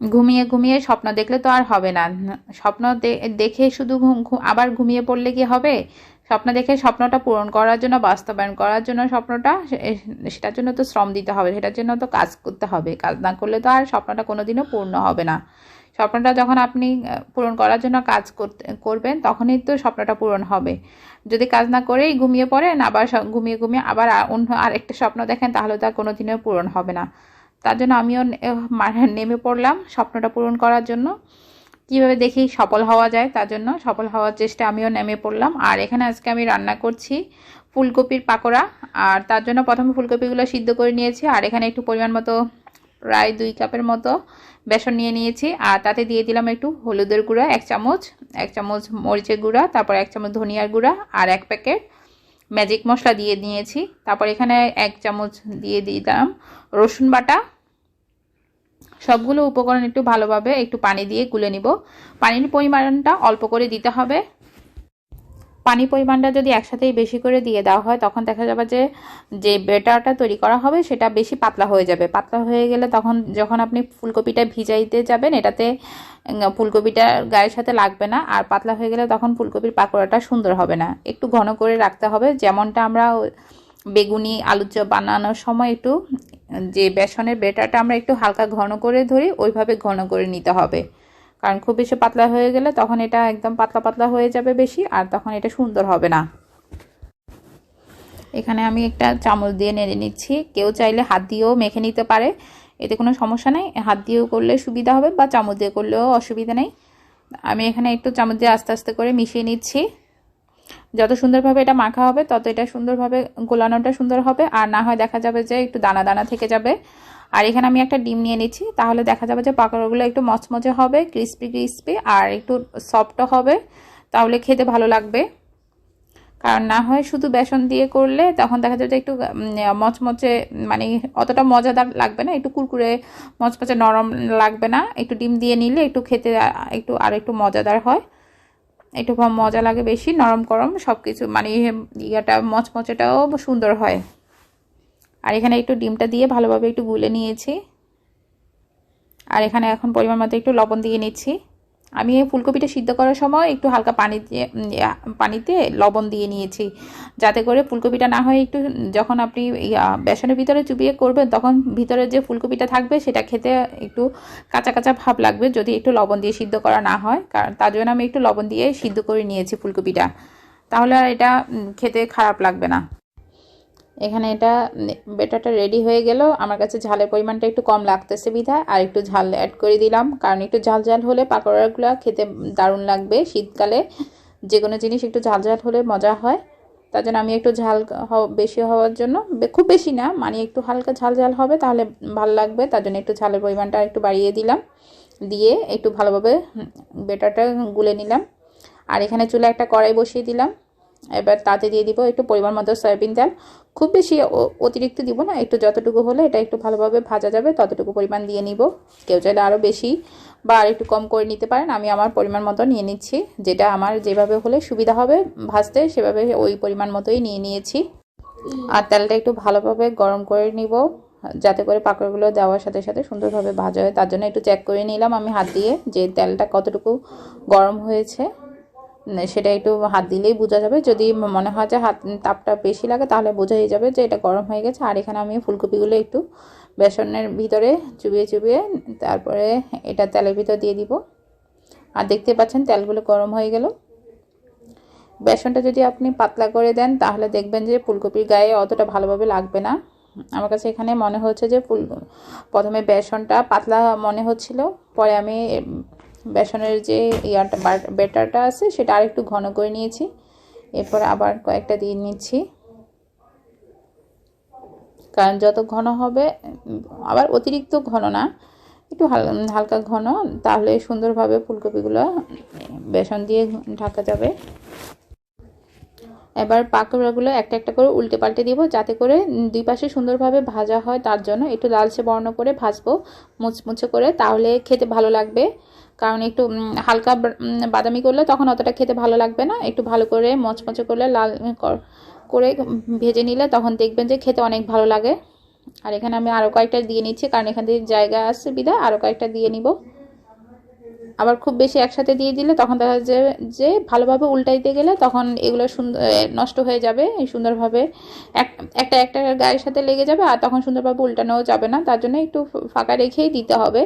ঘুমিয়ে ঘুমিয়ে স্বপ্ন দেখলে তো আর হবে না। স্বপ্ন দেখে শুধু আবার ঘুমিয়ে পড়লে কি হবে? স্বপ্ন দেখে স্বপ্নটা পূরণ করার জন্য, বাস্তবায়ন করার জন্য স্বপ্নটা সেটার জন্য তো শ্রম দিতে হবে, সেটার জন্য তো কাজ করতে হবে। কাজ না করলে তো আর স্বপ্নটা কোনোদিনও পূর্ণ হবে না। স্বপ্নটা যখন আপনি পূরণ করার জন্য কাজ করবেন, তখনই তো স্বপ্নটা পূরণ হবে। যদি কাজ না করেই ঘুমিয়ে পড়েন, আবার ঘুমিয়ে ঘুমিয়ে আবার অন্য আরেকটা স্বপ্ন দেখেন, তাহলে তো আর কোনোদিনও পূরণ হবে না। তার জন্য আমিও নেমে পড়লাম স্বপ্নটা পূরণ করার জন্য। কীভাবে দেখি সফল হওয়া যায় তার জন্য সফল হওয়ার চেষ্টা আমিও নেমে পড়লাম। আর এখানে আজকে আমি রান্না করছি ফুলকপির পাকোড়া। আর তার জন্য প্রথমে ফুলকপিগুলো সিদ্ধ করে নিয়েছি। আর এখানে একটু পরিমাণ মতো প্রায় দুই কাপের মতো বেসন নিয়ে নিয়েছি। আর তাতে দিয়ে দিলাম একটু হলুদের গুঁড়া, এক চামচ এক চামচ মরিচের গুঁড়া, তারপর এক চামচ ধনিয়ার গুঁড়া আর এক প্যাকেট ম্যাজিক মশলা দিয়ে নিয়েছি। তারপর এখানে এক চামচ দিয়ে দিয়ে দিলাম রসুন বাটা সবগুলো উপকরণ একটু ভালোভাবে একটু পানি দিয়ে গুলে নিব। পানির পরিমাণটা অল্প করে দিতে হবে। পানি পরিমাণটা যদি একসাথেই বেশি করে দিয়ে দেওয়া হয়, তখন দেখা যাবে যে যে বেটারটা তৈরি করা হবে সেটা বেশি পাতলা হয়ে যাবে। পাতলা হয়ে গেলে তখন যখন আপনি ফুলকপিটা ভিজাইতে যাবেন, এটাতে ফুলকপিটা গায়ের সাথে লাগবে না। আর পাতলা হয়ে গেলে তখন ফুলকপির পাকোড়াটা সুন্দর হবে না। একটু ঘন করে রাখতে হবে। যেমনটা আমরা বেগুনি আলুর চপ বানানোর সময় একটু যে বেসনের বেটারটা আমরা একটু হালকা ঘন করে ধরি, ওইভাবে ঘন করে নিতে হবে। কারণ খুব বেশি পাতলা হয়ে গেলে তখন এটা একদম পাতলা পাতলা হয়ে যাবে বেশি, আর তখন এটা সুন্দর হবে না। এখানে আমি একটা চামচ দিয়ে নেড়ে নিচ্ছি। কেউ চাইলে হাত দিয়েও মেখে নিতে পারে, এতে কোনো সমস্যা নেই। হাত দিয়েও করলে সুবিধা হবে বা চামচ দিয়ে করলেও অসুবিধা নেই। আমি এখানে একটু চামচ দিয়ে আস্তে আস্তে করে মিশিয়ে নিচ্ছি। যত সুন্দরভাবে এটা মাখা হবে, তত এটা সুন্দরভাবে গোলানোটা সুন্দর হবে। আর না হয় দেখা যাবে যে একটু দানা দানা থেকে যাবে। আর এখানে আমি একটা ডিম নিয়ে নিচ্ছি। তাহলে দেখা যাবে যে পাকোড়াগুলো একটু মচমচে হবে, ক্রিস্পি ক্রিস্পি আর একটু সফটও হবে। তাহলে খেতে ভালো লাগবে। কারণ না হয় শুধু বেসন দিয়ে করলে তখন দেখা যাবে যে একটু মচমচে মানে অতটা মজাদার লাগবে না। একটু কুরকুরে, মচমচে নরম লাগবে না। একটু ডিম দিয়ে নিলে একটু খেতে, একটু আর একটু মজাদার হয়। একটু কম মজা লাগে বেশি, নরম গরম সব কিছু মানে ইয়েটা, মচমচেটাও সুন্দর হয়। আর এখানে একটু ডিমটা দিয়ে ভালোভাবে একটু গুলে নিয়েছি। আর এখানে এখন পরিমাণ মতো একটু লবণ দিয়ে নিচ্ছি। আমি এই ফুলকপিটা সিদ্ধ করার সময় একটু হালকা পানি দিয়ে পানিতে লবণ দিয়ে নিয়েছি। যাতে করে ফুলকপিটা না হয় একটু যখন আপনি বেসনের ভিতরে চুবিয়ে করবেন, তখন ভিতরে যে ফুলকপিটা থাকবে, সেটা খেতে একটু কাঁচা কাঁচা ভাব লাগবে। যদি একটু লবণ দিয়ে সিদ্ধ করা না হয়, কারণ তার জন্য আমি একটু লবণ দিয়ে সিদ্ধ করে নিয়েছি ফুলকপিটা। তাহলে আর এটা খেতে খারাপ লাগবে না। এখানে এটা বেটারটা রেডি হয়ে গেল। আমার কাছে ঝালের পরিমাণটা একটু কম লাগতেছে বিধায় আর একটু ঝাল অ্যাড করে দিলাম। কারণ একটু ঝাল ঝাল হলে পাকোড়াগুলো খেতে দারুণ লাগবে শীতকালে। যে কোনো জিনিস একটু ঝাল ঝাল হলে মজা হয়। তার জন্য আমি একটু ঝাল বেশি হওয়ার জন্য খুব বেশি না মানে একটু হালকা ঝাল ঝাল হবে তাহলে ভালো লাগবে। তার জন্য একটু ঝালের পরিমাণটা একটু বাড়িয়ে দিলাম। দিয়ে একটু ভালোভাবে বেটারটা গুলে নিলাম। আর এখানে চুলে একটা কড়াই বসিয়ে দিলাম। এবার তাতে দিয়ে দিব একটু পরিমাণ মতো সয়াবিন তেল। খুব বেশি অতিরিক্ত দিব না, একটু যতটুকু হলে এটা একটু ভালোভাবে ভাজা যাবে, ততটুকু পরিমাণ দিয়ে নিব। কেউ চাইলে আরও বেশি বা আর একটু কম করে নিতে পারেন, আমি আমার পরিমাণ মতো নিয়ে নিচ্ছি। যেটা আমার যেভাবে হলে সুবিধা হবে ভাজতে, সেভাবে ওই পরিমাণ মতোই নিয়ে নিয়েছি। আর তেলটা একটু ভালোভাবে গরম করে নিব, যাতে করে পাকড়গুলো দেওয়ার সাথে সাথে সুন্দরভাবে ভাজা হয়। তার জন্য একটু চেক করে নিলাম আমি হাত দিয়ে যে তেলটা কতটুকু গরম হয়েছে। সেটা একটু হাত দিলেই বোঝা যাবে। যদি মনে হয় যে হাত, তাপটা বেশি লাগে তাহলে বোঝাই যাবে যে এটা গরম হয়ে গেছে। আর এখানে আমি ফুলকপিগুলো একটু বেসনের ভিতরে চুবিয়ে চুবিয়ে তারপরে এটা তেলের ভিতর দিয়ে দিব। আর দেখতে পাচ্ছেন তেলগুলো গরম হয়ে গেল। বেসনটা যদি আপনি পাতলা করে দেন তাহলে দেখবেন যে ফুলকপির গায়ে অতটা ভালোভাবে লাগবে না। আমার কাছে এখানে মনে হচ্ছে যে ফুল, প্রথমে বেসনটা পাতলা মনে হচ্ছিল, পরে আমি বেসনের যে ইয়াটা বেটারটা আছে, সেটা আরেকটু ঘন করে নিয়েছি। এরপর আবার কয়েকটা দিয়ে নিচ্ছি। কারণ যত ঘন হবে, আবার অতিরিক্ত ঘন না, একটু হাল- হালকা ঘন, তাহলে সুন্দরভাবে ফুলকপিগুলো বেসন দিয়ে ঢাকা যাবে। এবার পাকোড়াগুলো একটা একটা করে উল্টে পাল্টে দিব, যাতে করে দুই পাশে সুন্দরভাবে ভাজা হয়, তার জন্য একটু লালচে বর্ণ করে ভাজবো, মুচমুচে করে, তাহলে খেতে ভালো লাগবে। কারণ একটু হালকা বাদামি করলে তখন অতটা খেতে ভালো লাগবে না। একটু ভালো করে মচমচে করলে লাল কর- ভেজে নিলে তখন দেখবেন যে খেতে অনেক ভালো লাগে। আর এখানে আমি আরও কয়েকটা দিয়ে নিচ্ছি, কারণ এখান থেকে জায়গা আছে বিধায় আরও কয়েকটা দিয়ে নিব। আবার খুব বেশি একসাথে দিয়ে দিলে তখন দেখা যাবে যে ভালোভাবে উল্টাইতে গেলে তখন এগুলো সুন্দর নষ্ট হয়ে যাবে সুন্দরভাবে এক, একটা একটা গায়ের সাথে লেগে যাবে আর তখন সুন্দরভাবে উল্টানো যাবে না। তার জন্য একটু ফাঁকা রেখেই দিতে হবে।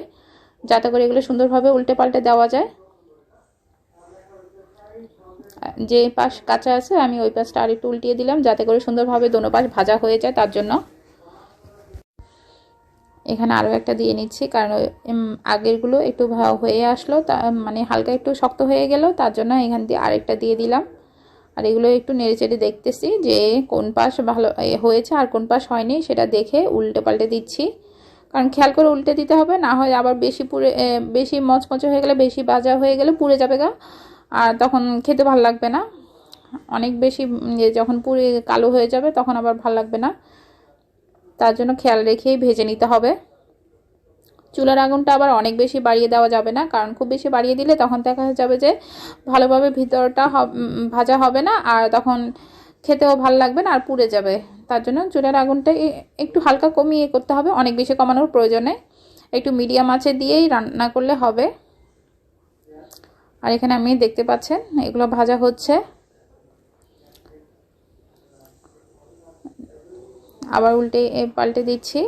যাতে করে এগুলো সুন্দরভাবে উল্টে পাল্টে দেওয়া যায়। যে পাশ কাঁচা আছে, আমি ওই পাশটা আর একটু উল্টিয়ে দিলাম, যাতে করে সুন্দরভাবে দোনো পাশ ভাজা হয়ে যায় তার জন্য। এখানে আরও একটা দিয়ে নিচ্ছি, কারণ আগেরগুলো একটু হয়ে আসলো, তা মানে হালকা একটু শক্ত হয়ে গেল, তার জন্য এখান দিয়ে আরেকটা দিয়ে দিলাম। আর এগুলো একটু নেড়ে চেড়ে দেখতেছি যে কোন পাশ ভালো হয়েছে আর কোন পাশ হয়নি, সেটা দেখে উল্টে পাল্টে দিচ্ছি। কারণ খেয়াল করে উল্টে দিতে হবে, না হয় আবার বেশি পুড়ে বেশি মচমচে হয়ে গেলে, বেশি বাজা হয়ে গেলে পুড়ে যাবে গা। আর তখন খেতে ভালো লাগবে না। অনেক বেশি যখন পুড়ে কালো হয়ে যাবে, তখন আবার ভালো লাগবে না। তার জন্য খেয়াল রেখেই ভেজে নিতে হবে। চুলার আগুনটা আবার অনেক বেশি বাড়িয়ে দেওয়া যাবে না, কারণ খুব বেশি বাড়িয়ে দিলে তখন দেখা যাবে যে ভালোভাবে ভিতরটা ভাজা হবে না, আর তখন খেতেও ভালো লাগবে না আর পুড়ে যাবে। তার জন্য চুলার আগুনটা একটু হালকা কমিয়ে করতে হবে। অনেক বেশি কমানোর প্রয়োজনে। একটু মিডিয়াম আছে দিয়েই রান্না করলে হবে। আর এখানে আমি দেখতে পাচ্ছেন, এগুলো ভাজা হচ্ছে। আবার উল্টে পাল্টে দিচ্ছি।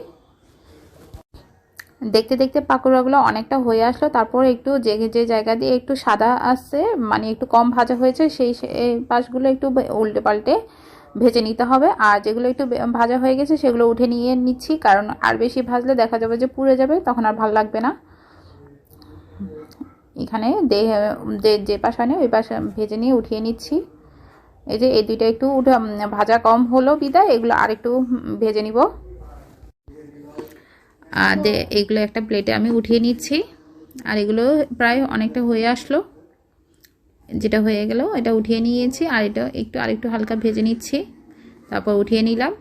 দেখতে দেখতে পাকোড়াগুলো অনেকটা হয়ে আসলো। তারপর একটু যে যে জায়গা দিয়ে একটু সাদা আসছে মানে একটু কম ভাজা হয়েছে, সেই পাশগুলো একটু উল্টে পাল্টে ভেজে নিতে হবে। আর যেগুলো একটু ভাজা হয়ে গেছে, সেগুলো উঠে নিয়ে নিচ্ছি। কারণ আর বেশি ভাজলে দেখা যাবে যে পুড়ে যাবে, তখন আর ভালো লাগবে না। এখানে যে পাশ হয় ওই পাশে ভেজে নিয়ে উঠিয়ে নিচ্ছি। এই যে, এই দুইটা একটু উঠে ভাজা কম হলো বিদায়, এগুলো আর একটু ভেজে নিব। আর এগুলো একটা প্লেটে আমি উঠিয়ে নিচ্ছি। আর এগুলো প্রায় অনেকটা হয়ে আসলো। যেটা হয়ে গেল, এটা উঠিয়ে নিয়েছি। আর এটা একটু, আরেকটু হালকা ভেজে নিচ্ছি। তারপর উঠিয়ে নিলাম।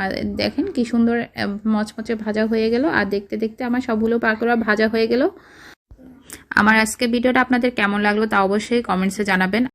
আর দেখেন কি সুন্দর মচমচে ভাজা হয়ে গেল। আর দেখতে দেখতে আমার সবগুলো পাকোড়া ভাজা হয়ে গেল। আমার আজকে ভিডিওটা আপনাদের কেমন লাগল তা অবশ্যই কমেন্টসে জানাবেন।